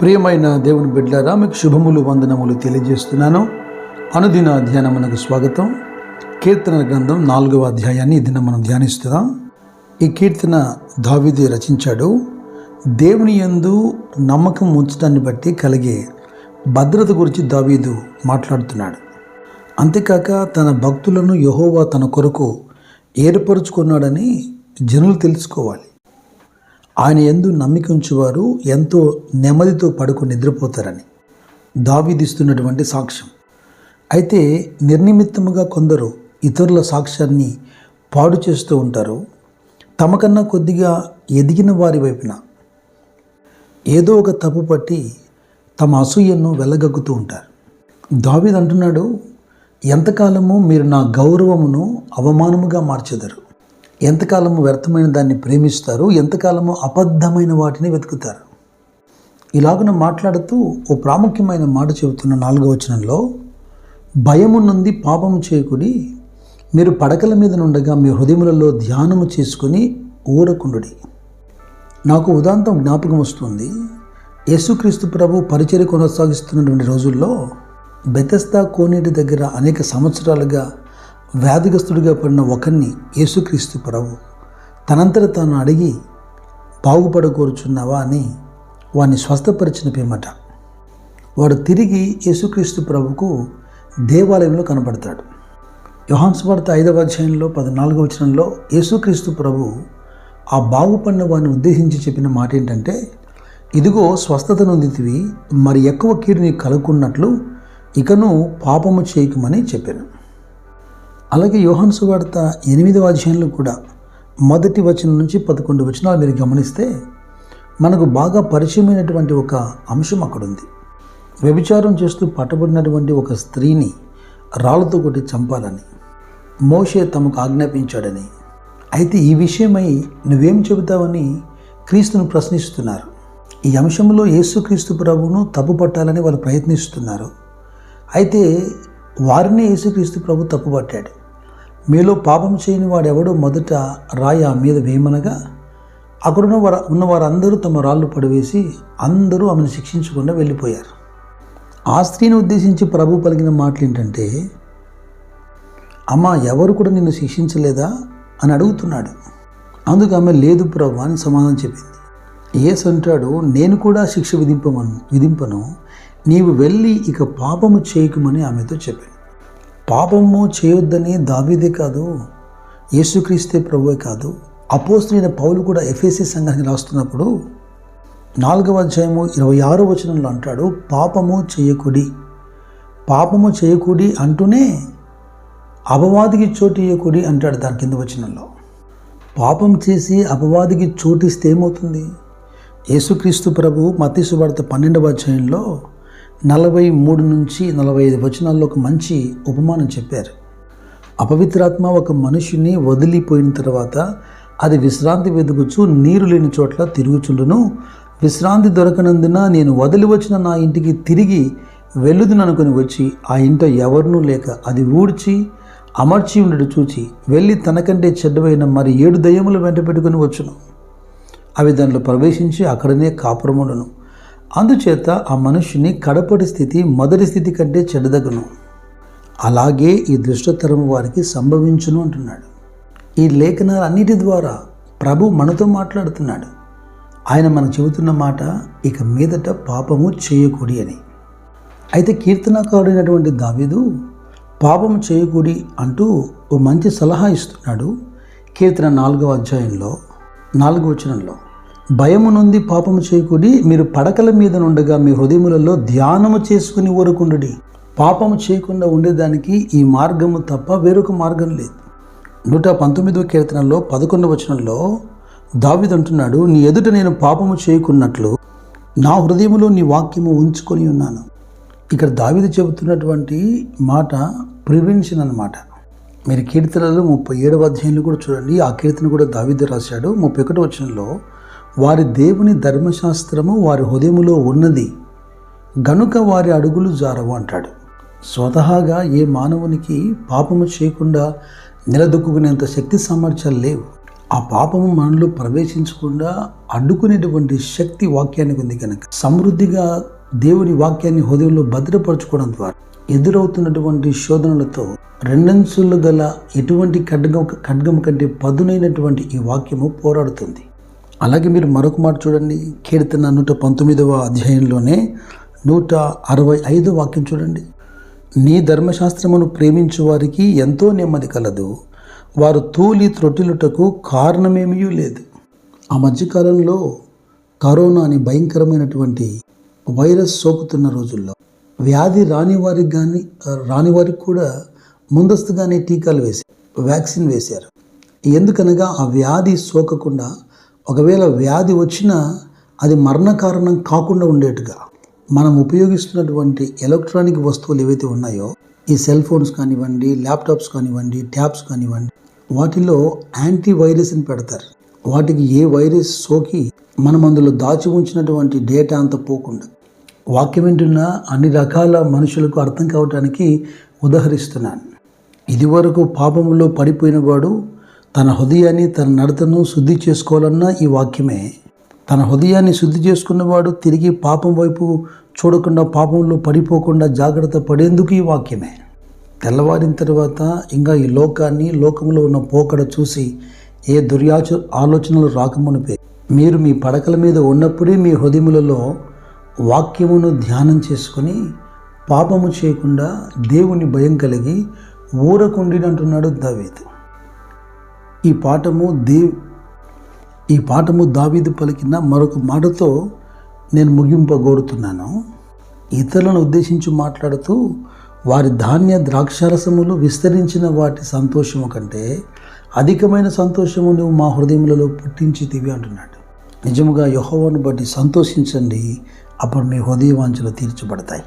ప్రియమైన దేవుని బిడ్డారా మీకు శుభములు వందనములు తెలియజేస్తున్నాను. అనుదిన ధ్యానమునకు స్వాగతం. కీర్తన గ్రంథం నాలుగవ అధ్యాయాన్ని దిన మనం ధ్యానిస్తున్నాం. ఈ కీర్తన దావిది రచించాడు దేవుని యందు నమ్మకం ఉంచడాన్ని బట్టి కలిగే భద్రత గురించి దావీదు మాట్లాడుతున్నాడు. అంతేకాక తన భక్తులను యహోవా తన కొరకు ఏర్పరుచుకున్నాడని జనులు తెలుసుకోవాలి. ఆయన ఎందు నమ్మిక ఉంచేవారు ఎంతో నెమ్మదితో పడుకుని నిద్రపోతారని దావీదిస్తున్నటువంటి సాక్ష్యం. అయితే నిర్నిమిత్తముగా కొందరు ఇతరుల సాక్ష్యాన్ని పాడు చేస్తూ ఉంటారు. తమకన్నా కొద్దిగా ఎదిగిన వారి వైపున ఏదో ఒక తప్పు పట్టి తమ అసూయను వెళ్ళగక్కుతూ ఉంటారు. దావీద్ అంటున్నాడు ఎంతకాలము మీరు నా గౌరవమును అవమానముగా మార్చెదరు? ఎంతకాలము వ్యర్థమైన దాన్ని ప్రేమిస్తారు ఎంతకాలము అబద్ధమైన వాటిని వెతుకుతారు. ఇలాగున మాట్లాడుతూ ఓ ప్రాముఖ్యమైన మాట చెబుతున్న నాలుగో వచనంలో భయము నుండి పాపము చేయకుడి మీరు పడకల మీద నుండగా మీ హృదయములలో ధ్యానము చేసుకుని ఊరకుండుడి. నాకు ఉదాంతం జ్ఞాపకం వస్తుంది యేసుక్రీస్తు ప్రభు పరిచర్య కొనసాగిస్తున్నటువంటి రోజుల్లో బెతస్తా కోనేటి దగ్గర అనేక సంవత్సరాలుగా వ్యాధిగ్రస్తుడిగా పడిన ఒకరిని యేసుక్రీస్తు ప్రభు తనంతట తాను అడిగి బాగుపడకూరుచున్నావా? అని వాడిని స్వస్థపరిచిన పిమ్మట. వాడు తిరిగి యేసుక్రీస్తు ప్రభుకు దేవాలయంలో కనపడతాడు యోహాన్స్ వార్త ఐదవ అధ్యాయంలో పద్నాలుగవ వచనంలో యేసుక్రీస్తు ప్రభు ఆ బాగుపడిన వాడిని ఉద్దేశించి చెప్పిన మాట ఏంటంటే ఇదిగో స్వస్థత నొందితివి మరి ఎక్కువ కీడుని కలుగుకున్నట్లు ఇకను పాపము చేయకమని చెప్పాను. అలాగే యోహాన్ సువార్త ఎనిమిదవ అధ్యాయంలో కూడా మొదటి వచనం నుంచి పదకొండు వచనాలు మీరు గమనిస్తే మనకు బాగా పరిచయమైనటువంటి ఒక అంశం అక్కడ ఉంది వ్యభిచారం చేస్తూ పట్టబడినటువంటి ఒక స్త్రీని రాళ్ళతో కొట్టి చంపాలని మోషే తమకు ఆజ్ఞాపించాడని. అయితే ఈ విషయమై నువ్వేం చెబుతావని క్రీస్తును ప్రశ్నిస్తున్నారు. ఈ అంశంలో యేసుక్రీస్తు ప్రభువును తప్పు పట్టాలని వాళ్ళు ప్రయత్నిస్తున్నారు. అయితే వారిని యేసుక్రీస్తు ప్రభు తప్పుపట్టాడు మీలో పాపం చేయని వాడెవడో మొదట రాయి ఆ మీద వేయమనగా అక్కడున్న వారు ఉన్న వారందరూ తమ రాళ్ళు పడివేసి అందరూ ఆమెను శిక్షించకుండా వెళ్ళిపోయారు. ఆ స్త్రీని ఉద్దేశించి ప్రభు పలికిన మాటలు ఏంటంటే అమ్మ ఎవరు కూడా నిన్ను శిక్షించలేదా? అని అడుగుతున్నాడు. అందుకు ఆమె లేదు ప్రభు అని సమాధానం చెప్పింది. ఏసు అంటాడు నేను కూడా శిక్ష విధింపమను విధింపను నీవు వెళ్ళి ఇక పాపము చేయకుమని ఆమెతో చెప్పాను పాపము చేయొద్దని దావీదే కాదు యేసుక్రీస్తే ప్రభువే కాదు. అపోస్తులైన పౌలు కూడా ఎఫ్ఎస్సి సంఘానికి రాస్తున్నప్పుడు నాలుగవ అధ్యాయము ఇరవై ఆరో వచనంలో అంటాడు పాపము చేయకుడి. పాపము చేయకుడి అంటూనే అపవాదికి చోటు ఇయ్యకుడి అంటాడు దాని కింద వచనంలో. పాపం చేసి అపవాదికి చోటిస్తే ఏమవుతుంది? యేసుక్రీస్తు ప్రభు మతీసు భారత పన్నెండవ అధ్యాయంలో నలభై మూడు నుంచి నలభై ఐదు వచనాల్లో ఒక మంచి ఉపమానం చెప్పారు. అపవిత్రాత్మ ఒక మనుషుని వదిలిపోయిన తర్వాత అది విశ్రాంతి వెతుకుచు నీరు లేని చోట్ల తిరుగుచుండును. విశ్రాంతి దొరకనందున నేను వదిలి వచ్చిన నా ఇంటికి తిరిగి వెళ్ళుదుననుకొని వచ్చి ఆ ఇంట ఎవరినూ లేక అది ఊడ్చి అమర్చి ఉండడు చూచి వెళ్ళి తనకంటే చెడ్డవైన మరి ఏడు దయ్యములు వెంట పెట్టుకుని వచ్చును. అవి దాంట్లో ప్రవేశించి అక్కడనే కాపురముండును. అందుచేత ఆ మనుషుని కడపటి స్థితి మొదటి స్థితి కంటే చెడదగను అలాగే ఈ దుష్టతరము వారికి సంభవించును అంటున్నాడు. ఈ లేఖనాలన్నిటి ద్వారా ప్రభు మనతో మాట్లాడుతున్నాడు. ఆయన మనకు చెబుతున్న మాట ఇక మీదట పాపము చేయకూడి అని. అయితే కీర్తనకారుడైనటువంటి దావీదు పాపము చేయకూడి అంటూ ఓ మంచి సలహా ఇస్తున్నాడు. కీర్తన నాలుగవ అధ్యాయంలో నాలుగవ వచనంలో. భయము నుండి పాపము చేయకూడి మీరు పడకల మీద నుండగా మీ హృదయములలో ధ్యానము చేసుకుని ఊరకుండుడి. పాపము చేయకుండా ఉండేదానికి ఈ మార్గము తప్ప వేరొక మార్గం లేదు. నూట పంతొమ్మిదవ కీర్తనలో పదకొండవ వచనంలో దావిద్ అంటున్నాడు నీ ఎదుట నేను పాపము చేయకున్నట్లు నా హృదయములో నీ వాక్యము ఉంచుకొని ఉన్నాను. ఇక్కడ దావిది చెబుతున్నటువంటి మాట ప్రివెన్షన్ అన్నమాట. మీరు కీర్తనలు ముప్పై ఏడవ అధ్యాయంలో కూడా చూడండి ఆ కీర్తన కూడా దావిది రాశాడు. ముప్పై ఒకటి వచనంలో వారి దేవుని ధర్మశాస్త్రము వారి హృదయములో ఉన్నది. గనుక వారి అడుగులు జారవు అంటాడు. స్వతహాగా ఏ మానవునికి పాపము చేయకుండా నిలదొక్కునేంత శక్తి సామర్థ్యాలు లేవు. ఆ పాపము మనలో ప్రవేశించకుండా అడ్డుకునేటువంటి శక్తి వాక్యానికి ఉంది కనుక సమృద్ధిగా దేవుని వాక్యాన్ని హృదయంలో భద్రపరచుకోవడం ద్వారా ఎదురవుతున్నటువంటి శోధనలతో రెండంచులు గల ఎటువంటి ఖడ్గం ఖడ్గం కంటే పదునైనటువంటి ఈ వాక్యము పోరాడుతుంది. అలాగే మీరు మరొక మాట చూడండి. కీర్తన నూట పంతొమ్మిదవ అధ్యాయంలోనే నూట అరవై ఐదు వాక్యం చూడండి. నీ ధర్మశాస్త్రమును ప్రేమించు వారికి ఎంతో నెమ్మది కలదు. వారు తూలి త్రొట్టిలుటకు కారణమేమీ లేదు. ఆ మధ్యకాలంలో కరోనా అని భయంకరమైనటువంటి వైరస్ సోకుతున్న రోజుల్లో వ్యాధి రాని వారికి కానీ రాని వారికి కూడా ముందస్తుగానే టీకాలు వేశారు వ్యాక్సిన్ వేశారు. ఎందుకనగా ఆ వ్యాధి సోకకుండా ఒకవేళ వ్యాధి వచ్చినా అది మరణ కారణం కాకుండా ఉండేట్టుగా మనం ఉపయోగిస్తున్నటువంటి ఎలక్ట్రానిక్ వస్తువులు ఏవైతే ఉన్నాయో ఈ సెల్ ఫోన్స్ కానివ్వండి ల్యాప్టాప్స్ కానివ్వండి ట్యాబ్స్ కానివ్వండి వాటిలో యాంటీవైరస్ అని పెడతారు. వాటికి ఏ వైరస్ సోకి మనం అందులో దాచి ఉంచినటువంటి డేటా అంతా పోకుండా. వాక్యం వింటున్న అన్ని రకాల మనుషులకు అర్థం కావటానికి ఉదహరిస్తున్నాను. ఇదివరకు పాపంలో పడిపోయిన వాడు తన హృదయాన్ని తన నడతను శుద్ధి చేసుకోవాలన్న ఈ వాక్యమే. తన హృదయాన్ని శుద్ధి చేసుకున్నవాడు తిరిగి పాపం వైపు చూడకుండా పాపంలో పడిపోకుండా జాగ్రత్త పడేందుకు ఈ వాక్యమే. తెల్లవారిన తర్వాత ఇంకా ఈ లోకాన్ని లోకంలో ఉన్న పోకడ చూసి ఏ దుర్యాచ ఆలోచనలు రాకమునిపే. మీరు మీ పడకల మీద ఉన్నప్పుడే మీ హృదయములలో వాక్యమును ధ్యానం చేసుకొని పాపము చేయకుండా దేవుని భయం కలిగి ఊరకుండినంటున్నాడు దావీదు. ఈ పాఠము దేవ్ ఈ పాఠము దావీదు పలికిన మరొక మాటతో నేను ముగింపగోరుతున్నాను. ఇతరులను ఉద్దేశించి మాట్లాడుతూ వారి ధాన్య ద్రాక్షారసములు విస్తరించిన వాటి సంతోషము కంటే అధికమైన సంతోషము నువ్వు మా హృదయములలో పుట్టించితివి అంటున్నాడు. నిజముగా యహోవాను బట్టి సంతోషించండి అప్పుడు మీ హృదయవాంఛలు తీర్చబడతాయి.